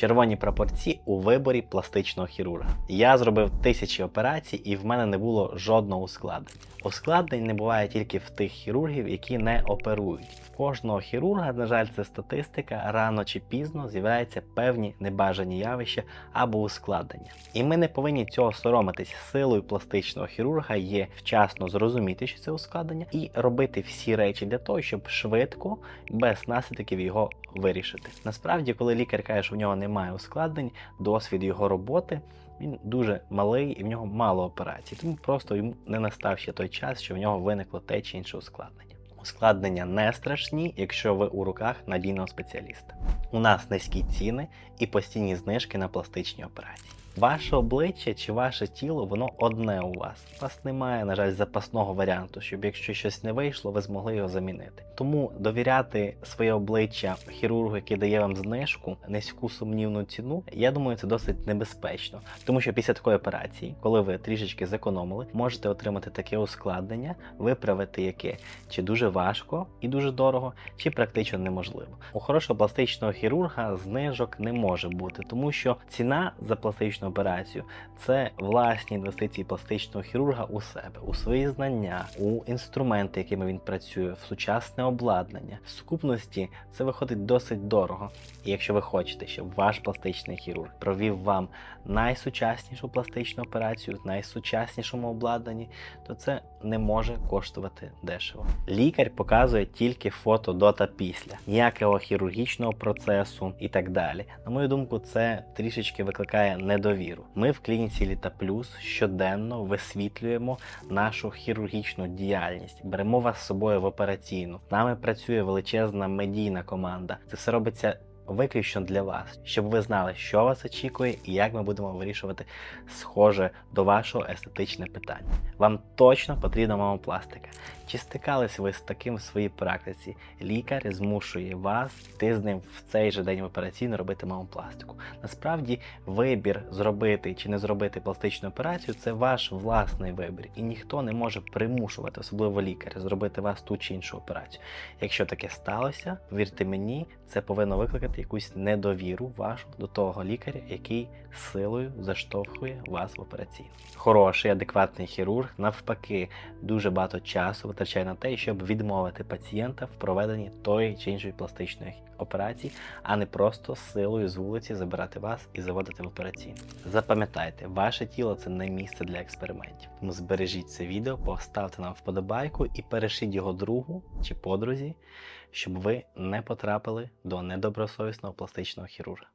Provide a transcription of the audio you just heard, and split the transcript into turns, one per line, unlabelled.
червоні прапорці у виборі пластичного хірурга. Я зробив тисячі операцій, і в мене не було жодного ускладнення. Ускладнень не буває тільки в тих хірургів, які не оперують. В кожного хірурга, на жаль, це статистика, рано чи пізно з'являються певні небажані явища або ускладнення. І ми не повинні цього соромитись. Силою пластичного хірурга є вчасно зрозуміти, що це ускладнення, і робити всі речі для того, щоб швидко, без наслідків його вирішити. Насправді, коли лікар каже, що в нього немає ускладнень, досвід його роботи. Він дуже малий і в нього мало операцій, тому просто йому не настав ще той час, що в нього виникло те чи інше ускладнення. Ускладнення не страшні, якщо ви у руках надійного спеціаліста. У нас низькі ціни і постійні знижки на пластичні операції. Ваше обличчя чи ваше тіло, воно одне у вас. У вас немає, на жаль, запасного варіанту, щоб якщо щось не вийшло, ви змогли його замінити. Тому довіряти своє обличчя хірургу, який дає вам знижку, низьку сумнівну ціну, я думаю, це досить небезпечно. Тому що після такої операції, коли ви трішечки зекономили, можете отримати таке ускладнення, виправити яке чи дуже важко і дуже дорого, чи практично неможливо. У хорошого пластичного хірурга знижок не може бути, тому що ціна за пластичну операцію це власні інвестиції пластичного хірурга у себе, у свої знання, у інструменти, якими він працює, в сучасне обладнання. В сукупності це виходить досить дорого. І якщо ви хочете, щоб ваш пластичний хірург провів вам найсучаснішу пластичну операцію в найсучаснішому обладнанні, то це не може коштувати дешево. Лікар показує тільки фото до та після, ніякого хірургічного процесу і так далі. На мою думку, це трішечки викликає недовіру. Ми в клініці Літа Плюс щоденно висвітлюємо нашу хірургічну діяльність, беремо вас з собою в операційну. З нами працює величезна медійна команда. Це все робиться виключно для вас, щоб ви знали, що вас очікує і як ми будемо вирішувати схоже до вашого естетичне питання. Вам точно потрібна мамопластика. Чи стикались ви з таким в своїй практиці? Лікар змушує вас йти з ним в цей же день в операційну робити мамопластику. Насправді, вибір зробити чи не зробити пластичну операцію це ваш власний вибір, і ніхто не може примушувати, особливо лікаря, зробити вас ту чи іншу операцію. Якщо таке сталося, вірте мені, це повинно викликати якусь недовіру вашу до того лікаря, який силою заштовхує вас в операційну. Хороший, адекватний хірург, навпаки, дуже багато часу витрачає на те, щоб відмовити пацієнта в проведенні тої чи іншої пластичної операції, а не просто силою з вулиці забирати вас і заводити в операційну. Запам'ятайте, ваше тіло це не місце для експериментів. Тому збережіть це відео, поставте нам вподобайку і перешіть його другу чи подрузі, щоб ви не потрапили до недобросовісного пластичного хірурга.